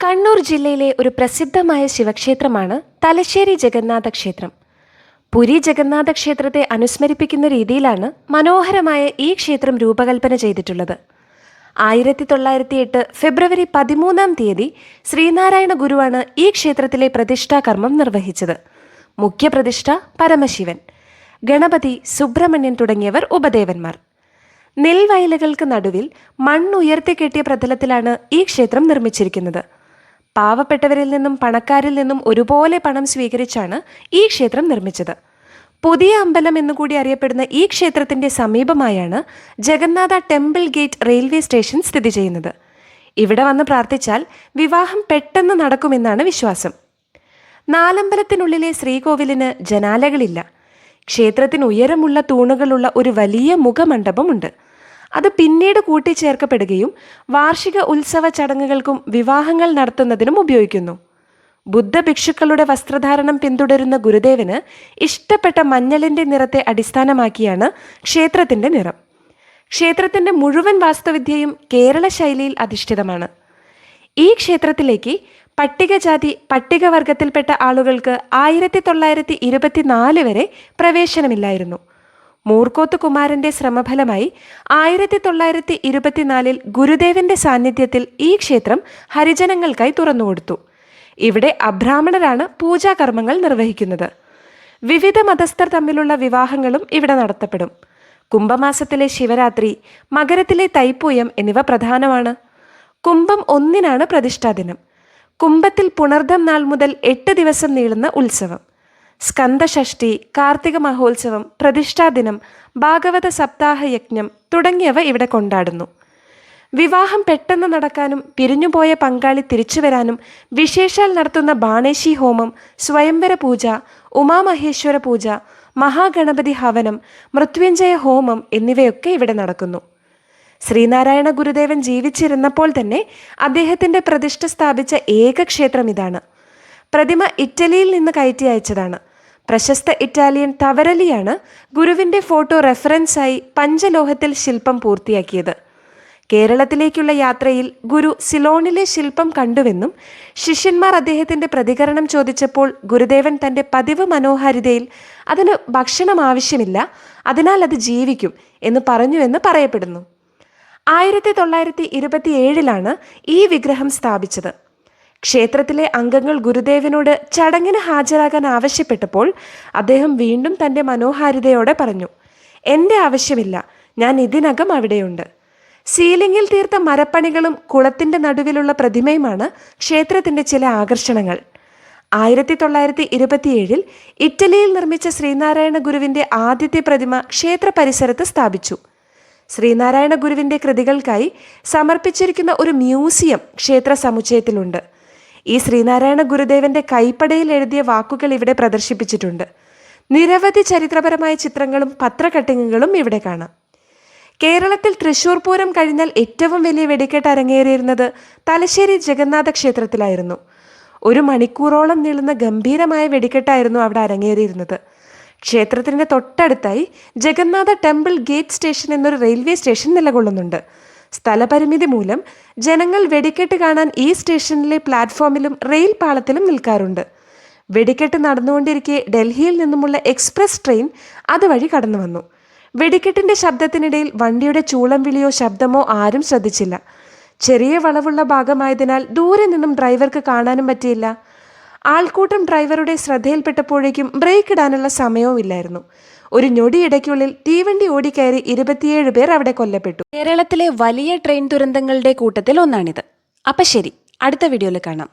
കണ്ണൂർ ജില്ലയിലെ ഒരു പ്രസിദ്ധമായ ശിവക്ഷേത്രമാണ് തലശ്ശേരി ജഗന്നാഥ ക്ഷേത്രം. പുരി ജഗന്നാഥ ക്ഷേത്രത്തെ അനുസ്മരിപ്പിക്കുന്ന രീതിയിലാണ് മനോഹരമായ ഈ ക്ഷേത്രം രൂപകൽപ്പന ചെയ്തിട്ടുള്ളത്. ആയിരത്തി തൊള്ളായിരത്തി എട്ട് ഫെബ്രുവരി പതിമൂന്നാം തീയതി ശ്രീനാരായണ ഗുരുവാണ് ഈ ക്ഷേത്രത്തിലെ പ്രതിഷ്ഠാകർമ്മം നിർവഹിച്ചത്. മുഖ്യപ്രതിഷ്ഠ പരമശിവൻ ഗണപതി സുബ്രഹ്മണ്യൻ തുടങ്ങിയവർ ഉപദേവന്മാർ. നെൽവയലുകൾക്ക് നടുവിൽ മണ്ണുയർത്തി കെട്ടിയ പ്രതലത്തിലാണ് ഈ ക്ഷേത്രം നിർമ്മിച്ചിരിക്കുന്നത്. പാവപ്പെട്ടവരിൽ നിന്നും പണക്കാരിൽ നിന്നും ഒരുപോലെ പണം സ്വീകരിച്ചാണ് ഈ ക്ഷേത്രം നിർമ്മിച്ചത്. പുതിയ അമ്പലം എന്നുകൂടി അറിയപ്പെടുന്ന ഈ ക്ഷേത്രത്തിന്റെ സമീപമായാണ് Jagannath temple gate railway station സ്ഥിതി ചെയ്യുന്നത്. ഇവിടെ വന്ന് പ്രാർത്ഥിച്ചാൽ വിവാഹം പെട്ടെന്ന് നടക്കുമെന്നാണ് വിശ്വാസം. നാലമ്പലത്തിനുള്ളിലെ ശ്രീകോവിലിന് ജനാലകളില്ല. ക്ഷേത്രത്തിന് ഉയരമുള്ള തൂണുകളുള്ള ഒരു വലിയ മുഖമണ്ഡപമുണ്ട്. അത് പിന്നീട് കൂട്ടിച്ചേർക്കപ്പെടുകയും വാർഷിക ഉത്സവ ചടങ്ങുകൾക്കും വിവാഹങ്ങൾ നടത്തുന്നതിനും ഉപയോഗിക്കുന്നു. ബുദ്ധ ഭിക്ഷുക്കളുടെ വസ്ത്രധാരണം പിന്തുടരുന്ന ഗുരുദേവന് ഇഷ്ടപ്പെട്ട മഞ്ഞളിന്റെ നിറത്തെ അടിസ്ഥാനമാക്കിയാണ് ക്ഷേത്രത്തിന്റെ നിറം. ക്ഷേത്രത്തിന്റെ മുഴുവൻ വാസ്തുവിദ്യയും കേരള ശൈലിയിൽ അധിഷ്ഠിതമാണ്. ഈ ക്ഷേത്രത്തിലേക്ക് പട്ടികജാതി പട്ടികവർഗത്തിൽപ്പെട്ട ആളുകൾക്ക് ആയിരത്തി തൊള്ളായിരത്തി ഇരുപത്തിനാല് വരെ പ്രവേശനമില്ലായിരുന്നു. മൂർക്കോത്ത് കുമാരന്റെ ശ്രമഫലമായി ആയിരത്തി തൊള്ളായിരത്തി ഇരുപത്തിനാലിൽ ഗുരുദേവന്റെ സാന്നിധ്യത്തിൽ ഈ ക്ഷേത്രം ഹരിജനങ്ങൾക്കായി തുറന്നുകൊടുത്തു. ഇവിടെ അബ്രാഹ്മണരാണ് പൂജാകർമ്മങ്ങൾ നിർവഹിക്കുന്നത്. വിവിധ മതസ്ഥർ തമ്മിലുള്ള വിവാഹങ്ങളും ഇവിടെ നടത്തപ്പെടും. കുംഭമാസത്തിലെ ശിവരാത്രി മകരത്തിലെ തൈപ്പൂയം എന്നിവ പ്രധാനമാണ്. കുംഭം ഒന്നിനാണ് പ്രതിഷ്ഠാദിനം. കുംഭത്തിൽ പുണർദം നാൾ മുതൽ എട്ട് ദിവസം നീളുന്ന ഉത്സവം. സ്കന്ദഷഷ്ഠി കാർത്തിക മഹോത്സവം പ്രതിഷ്ഠാദിനം ഭാഗവത സപ്താഹ യജ്ഞം തുടങ്ങിയവ ഇവിടെ കൊണ്ടാടുന്നു. വിവാഹം പെട്ടെന്ന് നടക്കാനും പിരിഞ്ഞുപോയ പങ്കാളി തിരിച്ചു വരാനും വിശേഷാൽ നടത്തുന്ന ബാണേശി ഹോമം സ്വയംവര പൂജ ഉമാമഹേശ്വര പൂജ മഹാഗണപതി ഹവനം മൃത്യുഞ്ജയ ഹോമം എന്നിവയൊക്കെ ഇവിടെ നടക്കുന്നു. ശ്രീനാരായണ ഗുരുദേവൻ ജീവിച്ചിരുന്നപ്പോൾ തന്നെ അദ്ദേഹത്തിന്റെ പ്രതിഷ്ഠ സ്ഥാപിച്ച ഏക ക്ഷേത്രം ഇതാണ്. പ്രതിമ ഇറ്റലിയിൽ നിന്ന് കയറ്റി അയച്ചതാണ്. പ്രശസ്ത ഇറ്റാലിയൻ തവരലിയാണ് ഗുരുവിന്റെ ഫോട്ടോ റെഫറൻസായി പഞ്ചലോഹത്തിൽ ശില്പം പൂർത്തിയാക്കിയത്. കേരളത്തിലേക്കുള്ള യാത്രയിൽ ഗുരു സിലോണിലെ ശില്പം കണ്ടുവെന്നും ശിഷ്യന്മാർ അദ്ദേഹത്തിന്റെ പ്രതികരണം ചോദിച്ചപ്പോൾ ഗുരുദേവൻ തന്റെ പതിവ് മനോഹാരിതയിൽ അതിന് ഭക്ഷണം ആവശ്യമില്ല അതിനാൽ അത് ജീവിക്കും എന്ന് പറഞ്ഞുവെന്ന് പറയപ്പെടുന്നു. ആയിരത്തി തൊള്ളായിരത്തി ഇരുപത്തിയേഴിലാണ് ഈ വിഗ്രഹം സ്ഥാപിച്ചത്. ക്ഷേത്രത്തിലെ അംഗങ്ങൾ ഗുരുദേവനോട് ചടങ്ങിന് ഹാജരാകാൻ ആവശ്യപ്പെട്ടപ്പോൾ അദ്ദേഹം വീണ്ടും തന്റെ മനോഹാരിതയോടെ പറഞ്ഞു എന്റെ ആവശ്യമില്ല ഞാൻ ഇതിനകം അവിടെയുണ്ട്. സീലിംഗിൽ തീർത്ത മരപ്പണികളും കുളത്തിന്റെ നടുവിലുള്ള പ്രതിമയുമാണ് ക്ഷേത്രത്തിന്റെ ചില ആകർഷണങ്ങൾ. ആയിരത്തി തൊള്ളായിരത്തി ഇരുപത്തിയേഴിൽ ഇറ്റലിയിൽ നിർമ്മിച്ച ശ്രീനാരായണ ഗുരുവിന്റെ ആദ്യത്തെ പ്രതിമ ക്ഷേത്ര പരിസരത്ത് സ്ഥാപിച്ചു. ശ്രീനാരായണ ഗുരുവിന്റെ കൃതികൾക്കായി സമർപ്പിച്ചിരിക്കുന്ന ഒരു മ്യൂസിയം ക്ഷേത്ര സമുച്ചയത്തിലുണ്ട്. ഈ ശ്രീനാരായണ ഗുരുദേവന്റെ കൈപ്പടയിൽ എഴുതിയ വാക്കുകൾ ഇവിടെ പ്രദർശിപ്പിച്ചിട്ടുണ്ട്. നിരവധി ചരിത്രപരമായ ചിത്രങ്ങളും പത്രകട്ടിങ്ങുകളും ഇവിടെ കാണാം. കേരളത്തിൽ തൃശൂർ പൂരം കഴിഞ്ഞാൽ ഏറ്റവും വലിയ വെടിക്കെട്ട് അരങ്ങേറിയിരുന്നത് തലശ്ശേരി ജഗന്നാഥ ക്ഷേത്രത്തിലായിരുന്നു. ഒരു മണിക്കൂറോളം നീളുന്ന ഗംഭീരമായ വെടിക്കെട്ടായിരുന്നു അവിടെ അരങ്ങേറിയിരുന്നത്. ക്ഷേത്രത്തിന്റെ തൊട്ടടുത്തായി ജഗന്നാഥ ടെമ്പിൾ ഗേറ്റ് സ്റ്റേഷൻ എന്നൊരു റെയിൽവേ സ്റ്റേഷൻ നിലകൊള്ളുന്നുണ്ട്. സ്ഥലപരിമിതി മൂലം ജനങ്ങൾ വെടിക്കെട്ട് കാണാൻ ഈ സ്റ്റേഷനിലെ പ്ലാറ്റ്ഫോമിലും റെയിൽ പാളത്തിലും നിൽക്കാറുണ്ട്. വെടിക്കെട്ട് നടന്നുകൊണ്ടിരിക്കെ ഡൽഹിയിൽ നിന്നുമുള്ള എക്സ്പ്രസ് ട്രെയിൻ അതുവഴി കടന്നു വന്നു വെടിക്കെട്ടിന്റെ ശബ്ദത്തിനിടയിൽ വണ്ടിയുടെ ചൂളം വിളിയോ ശബ്ദമോ ആരും ശ്രദ്ധിച്ചില്ല. ചെറിയ വളവുള്ള ഭാഗമായതിനാൽ ദൂരെ നിന്നും ഡ്രൈവർക്ക് കാണാനും പറ്റിയില്ല. ആൾക്കൂട്ടം ഡ്രൈവറുടെ ശ്രദ്ധയിൽപ്പെട്ടപ്പോഴേക്കും ബ്രേക്ക് ഇടാനുള്ള സമയവും ഇല്ലായിരുന്നു ഒരു ഞൊടിയിടയ്ക്കുള്ളിൽ തീവണ്ടി ഓടിക്കയറി ഇരുപത്തിയേഴ് പേർ അവിടെ കൊല്ലപ്പെട്ടു. കേരളത്തിലെ വലിയ ട്രെയിൻ ദുരന്തങ്ങളുടെ കൂട്ടത്തിൽ ഒന്നാണിത്. അപ്പൊ ശരി അടുത്ത വീഡിയോയിൽ കാണാം.